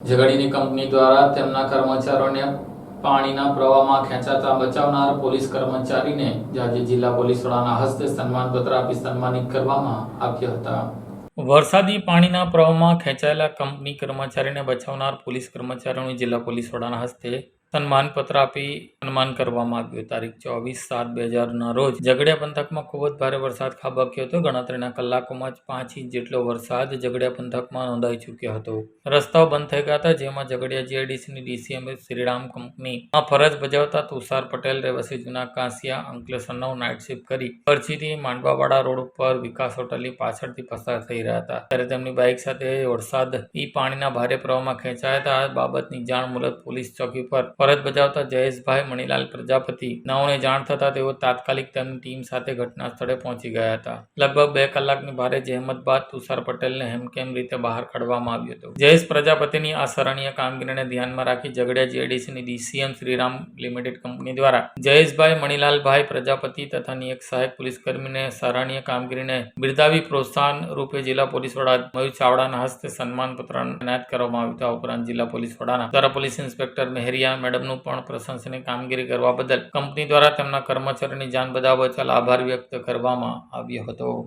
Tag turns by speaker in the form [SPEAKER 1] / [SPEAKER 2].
[SPEAKER 1] ઝઘડીની company દ્વારા તેમના કર્મચારીઓને પાણીના પ્રવાહમાં ખેંચાતા બચાવનાર પોલીસ કર્મચારીને આજે જિલ્લા પોલીસ વડાના હસ્તે સન્માનપત્ર આપી સન્માનિત કરવામાં આવ્યા હતા. વરસાદી પાણીના પ્રવાહમાં ખેંચાયેલા કંપની કર્મચારીને બચાવનાર પોલીસ કર્મચારીઓનું જિલ્લા પોલીસ વડાના હસ્તે સન્માનપત્ર આપી સન્માન કરવામાં આવ્યું. તારીખ ચોવીસ સાત બે હજારના રોજ ઝઘડિયા પંથકમાં ખૂબ જ ભારે વરસાદ ખાબક્યો હતો. ગણતરીના કલાકોમાં જ પાંચ ઇંચ જેટલો વરસાદ ઝઘડિયા પંથકમાં નોંધાઈ ચૂક્યો હતો. રસ્તાઓ બંધ થઈ ગયા હતા, જેમાં ઝઘડિયા જીઆઈડીસીની ડીસીએમ શ્રીરામ કંપનીમાં ફરજ બજાવતા તુષાર પટેલ, રહેવાસી જૂના કાંસિયા અંકલેશ્વરનો નાઇટ શિફ્ટ કરી પરચીથી માંડવાવાડા રોડ ઉપર વિકાસ હોટલની પાછળથી પસાર થઈ રહ્યા હતા. ત્યારે તેમની બાઇક સાથે વરસાદ, ઈ પાણીના ભારે પ્રવાહમાં ખેંચાયા હતા. આ બાબતની જાણ મુલત પોલીસ ચોકી પર ફરજ બજાવતા જયેશભાઈ મણીલાલ પ્રજાપતિ, નાઓને જાણ થતાં તેઓ તાત્કાલિક તેમની ટીમ સાથે ઘટના સ્થળે પહોંચી ગયા હતા. લગભગ બે કલાકની ભારે જહેમત બાદ તુષાર પટેલને હેમકેમ રીતે બહાર કાઢવામાં આવ્યો હતો. જયેશ પ્રજાપતિની આ સરાહનીય કામગીરીને ધ્યાનમાં રાખી ઝઘડિયા જીએડીસીની ડીસીએમ શ્રીરામ લિમિટેડ કંપની દ્વારા જયેશભાઈ મણીલાલભાઈ પ્રજાપતિ તથા નિયક સહાયક પોલીસ કર્મીને સરાહનીય કામગીરીને બિરદાવી પ્રોત્સાહન રૂપે જિલ્લા પોલીસ વડા મયુર ચાવડાના હસ્તે સન્માનપત્ર એનાયત કરવામાં આવ્યું હતું. ઉપરાંત જિલ્લા પોલીસ વડાના દ્વારા પોલીસ ઇન્સ્પેક્ટર મેહરિયા મેડમનું પણ પ્રશંસનીય કામગીરી કરવા બદલ કંપની દ્વારા તેમના કર્મચારીની જાન બચાવવા બદલ આભાર વ્યક્ત કરવામાં આવ્યો હતો.